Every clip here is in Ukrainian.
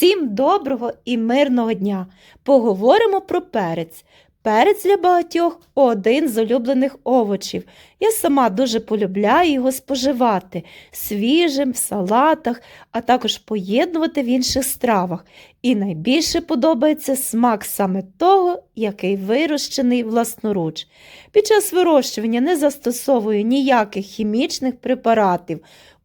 Всім доброго і мирного дня! Поговоримо про перець. Перець для багатьох один з улюблених овочів. Я сама дуже полюбляю його споживати свіжим, в салатах, а також поєднувати в інших стравах. І найбільше подобається смак саме того, який вирощений власноруч. Під час вирощування не застосовую ніяких хімічних препаратів,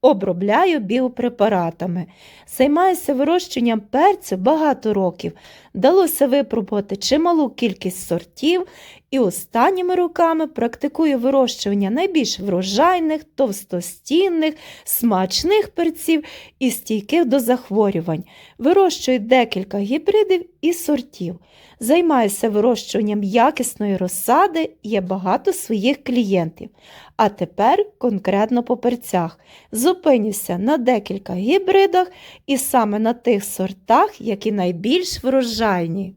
обробляю біопрепаратами. Займаюся вирощенням перцю багато років. Вдалося випробувати чималу кількість сортів і останніми роками практикую вирощування найбільш врожайних, товстостінних, смачних перців і стійких до захворювань. Вирощую декілька гібридів і сортів. Займаюся вирощуванням якісної розсади, є багато своїх клієнтів. А тепер конкретно по перцях. Зупинюся на декілька гібридах і саме на тих сортах, які найбільш врожайні.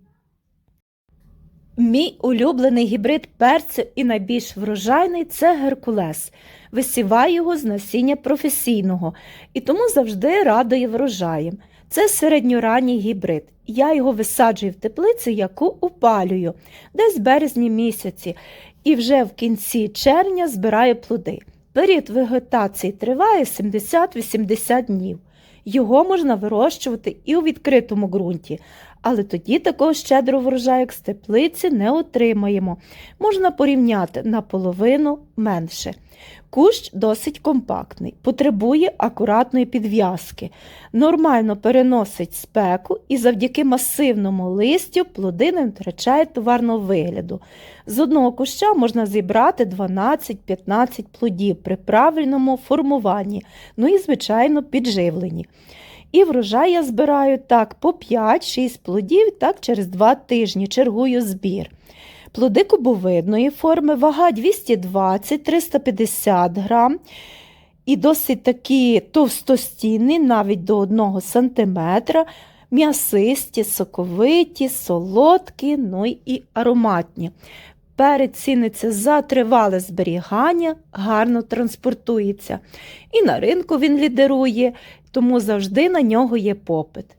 Мій улюблений гібрид перцю і найбільш врожайний це Геркулес. Висіваю його з насіння професійного і тому завжди радує врожаєм. Це середньоранній гібрид. Я його висаджую в теплиці, яку опалюю десь в березні місяці, і вже в кінці червня збираю плоди. Період вегетації триває 70-80 днів. Його можна вирощувати і у відкритому ґрунті, але тоді такого щедрого врожаю, як з теплиці, не отримаємо. Можна порівняти наполовину менше. Кущ досить компактний, потребує акуратної підв'язки, нормально переносить спеку і завдяки масивному листю плоди не втрачають товарного вигляду. З одного куща можна зібрати 12-15 плодів при правильному формуванні, ну і, звичайно, підживленні. І врожай я збираю так по 5-6 плодів, так через 2 тижні чергую збір. Плоди кубовидної форми, вага 220-350 грам. І досить такі товстостінні, навіть до 1 см, м'ясисті, соковиті, солодкі, ну і ароматні. Перець ціниться за тривале зберігання, гарно транспортується. І на ринку він лідерує, тому завжди на нього є попит.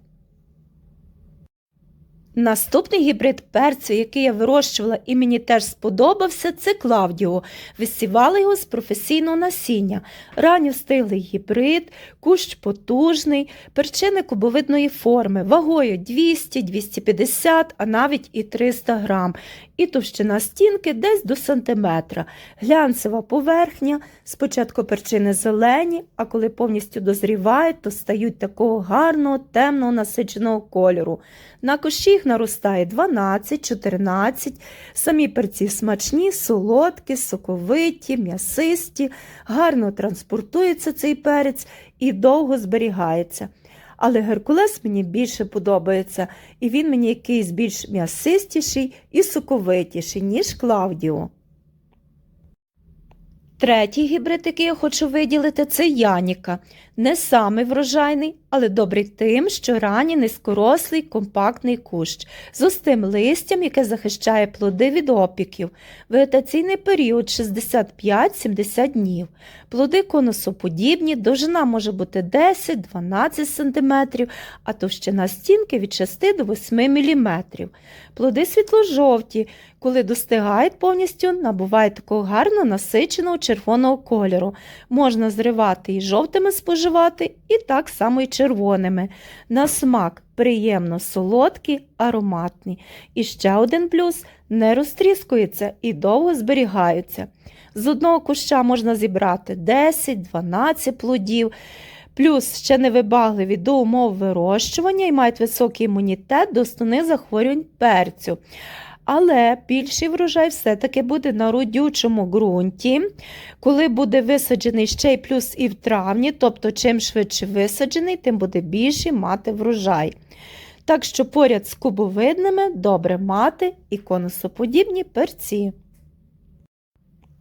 Наступний гібрид перцю, який я вирощувала і мені теж сподобався, це Клавдіо. Висівала його з професійного насіння. Ранньо встиглий гібрид, кущ потужний, перчини кубовидної форми, вагою 200-250, а навіть і 300 грам. І товщина стінки десь до сантиметра. Глянцева поверхня, спочатку перчини зелені, а коли повністю дозрівають, то стають такого гарного, темного насиченого кольору. На кущі їх наростає 12-14. Самі перці смачні, солодкі, соковиті, м'ясисті, гарно транспортується цей перець і довго зберігається. Але Геркулес мені більше подобається, і він мені якийсь більш м'ясистіший і соковитіший, ніж Клавдіо. Третій гібрид, який я хочу виділити, це Яніка. Не самий врожайний, але добрий тим, що ранній низькорослий компактний кущ з густим листям, яке захищає плоди від опіків. Вегетаційний період 65-70 днів. Плоди конусоподібні, довжина може бути 10-12 см, а товщина стінки від 6 до 8 мм. Плоди світло-жовті, коли достигають повністю, набувають такого гарно насиченого червоного кольору. Можна зривати і жовтими споживати, і так само і червоними. На смак приємно солодкі, ароматні. І ще один плюс не розтріскується і довго зберігаються. З одного куща можна зібрати 10-12 плодів. Плюс ще невибагливі до умов вирощування і мають високий імунітет до основних захворювань перцю. Але більший врожай все-таки буде на родючому ґрунті, коли буде висаджений ще й плюс і в травні, тобто чим швидше висаджений, тим буде більший мати врожай. Так що поряд з кубовидними добре мати і конусоподібні перці.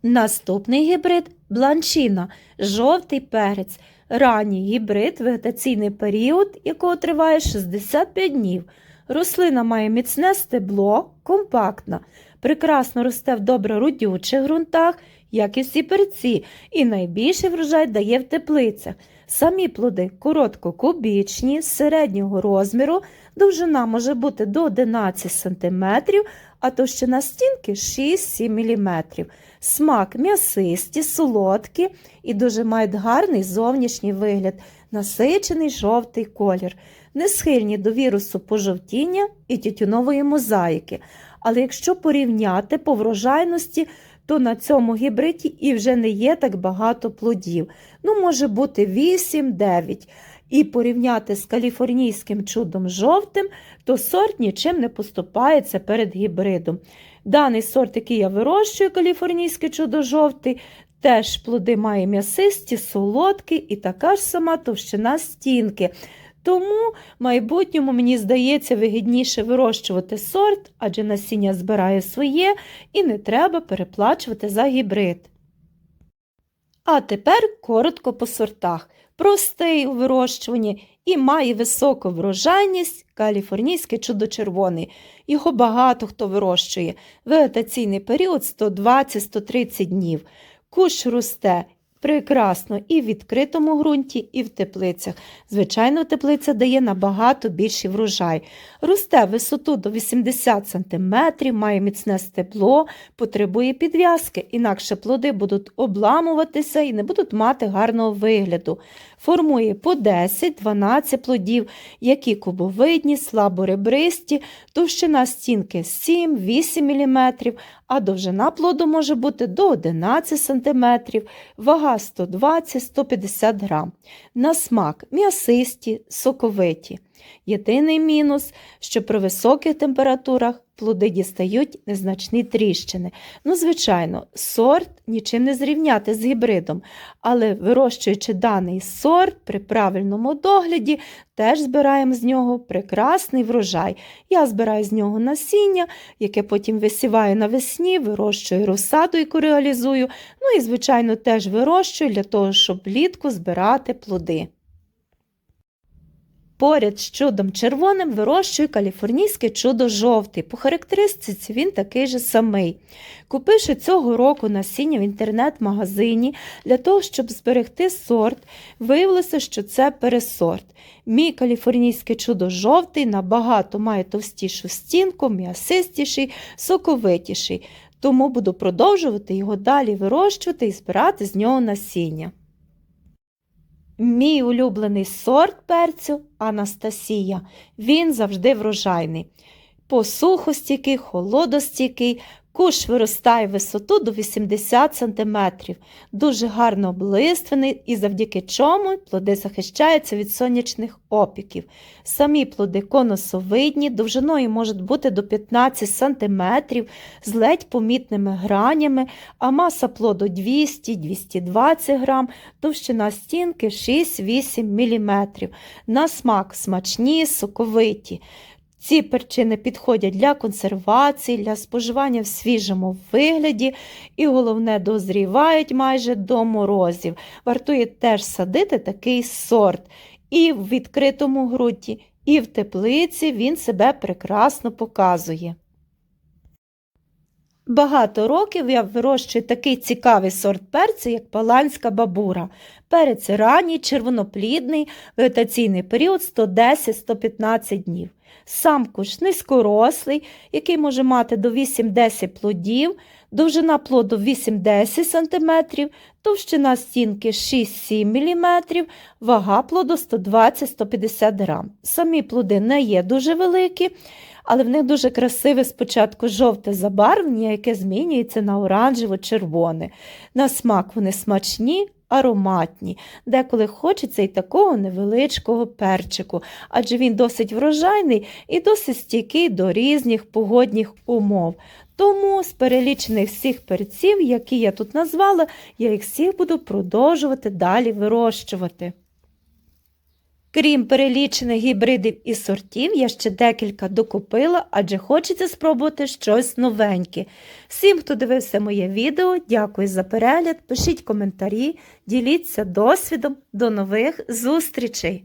Наступний гібрид бланчина, жовтий перець, ранній гібрид, вегетаційний період, якого триває 65 днів. Рослина має міцне стебло, компактна, прекрасно росте в добре родючих ґрунтах як і всі перці, і найбільший врожай дає в теплицях. Самі плоди короткокубічні, середнього розміру, довжина може бути до 11 см, а товщина стінки 6-7 мм. Смак м'ясисті, солодкі і дуже мають гарний зовнішній вигляд, насичений жовтий колір, не схильні до вірусу пожовтіння і тютюнової мозаїки. Але якщо порівняти по врожайності, то на цьому гібриді і вже не є так багато плодів. Ну, може бути 8-9. І порівняти з каліфорнійським чудом жовтим, то сорт нічим не поступається перед гібридом. Даний сорт, який я вирощую, каліфорнійське чудо жовтий, теж плоди має м'ясисті, солодкі і така ж сама товщина стінки. Тому в майбутньому, мені здається, вигідніше вирощувати сорт, адже насіння збирає своє і не треба переплачувати за гібрид. А тепер коротко по сортах. Простий у вирощуванні і має високу врожайність каліфорнійський чудо-червоний. Його багато хто вирощує. Вегетаційний період 120-130 днів. Кущ росте прекрасно і в відкритому ґрунті, і в теплицях. Звичайно, теплиця дає набагато більший врожай. Росте висоту до 80 см, має міцне стебло, потребує підв'язки, інакше плоди будуть обламуватися і не будуть мати гарного вигляду. Формує по 10-12 плодів, які кубовидні, слаборебристі, товщина стінки 7-8 мм, а довжина плоду може бути до 11 см, вага 120-150 грам. На смак м'ясисті, соковиті. Єдиний мінус, що при високих температурах плоди дістають незначні тріщини. Ну, звичайно, сорт нічим не зрівняти з гібридом, але вирощуючи даний сорт при правильному догляді, теж збираємо з нього прекрасний врожай. Я збираю з нього насіння, яке потім висіваю навесні, вирощую розсаду, яку реалізую. Ну і, звичайно, теж вирощую для того, щоб влітку збирати плоди. Поряд з чудом червоним вирощую каліфорнійське чудо жовтий. По характеристиці він такий же самий. Купивши цього року насіння в інтернет-магазині для того, щоб зберегти сорт, виявилося, що це пересорт. Мій каліфорнійське чудо жовтий набагато має товстішу стінку, м'ясистіший, соковитіший. Тому буду продовжувати його далі вирощувати і збирати з нього насіння. Мій улюблений сорт перцю Анастасія. Він завжди врожайний. Посухостійкий, холодостійкий, куш виростає в висоту до 80 см, дуже гарно облиствений і завдяки чому плоди захищаються від сонячних опіків. Самі плоди конусовидні, довжиною можуть бути до 15 см, з ледь помітними гранями, а маса плоду 200-220 грам, товщина стінки 6-8 мм. На смак смачні, соковиті. Ці перчини підходять для консервації, для споживання в свіжому вигляді і, головне, дозрівають майже до морозів. Вартує теж садити такий сорт. І в відкритому ґрунті, і в теплиці він себе прекрасно показує. Багато років я вирощую такий цікавий сорт перцю, як паланська бабура. Перець ранній, червоноплідний, вегетаційний період 110-115 днів. Сам куш низькорослий, який може мати до 8-10 плодів, довжина плоду 8-10 см, товщина стінки 6-7 мм, вага плоду 120-150 г. Самі плоди не є дуже великі, але в них дуже красиве спочатку жовте забарвлення, яке змінюється на оранжево-червоне. На смак вони смачні, ароматні, деколи хочеться і такого невеличкого перчику, адже він досить врожайний і досить стійкий до різних погодних умов. Тому з перелічених всіх перців, які я тут назвала, я їх всіх буду продовжувати далі вирощувати. Крім перелічених гібридів і сортів, я ще декілька докупила, адже хочеться спробувати щось новеньке. Всім, хто дивився моє відео, дякую за перегляд, пишіть коментарі, діліться досвідом. До нових зустрічей!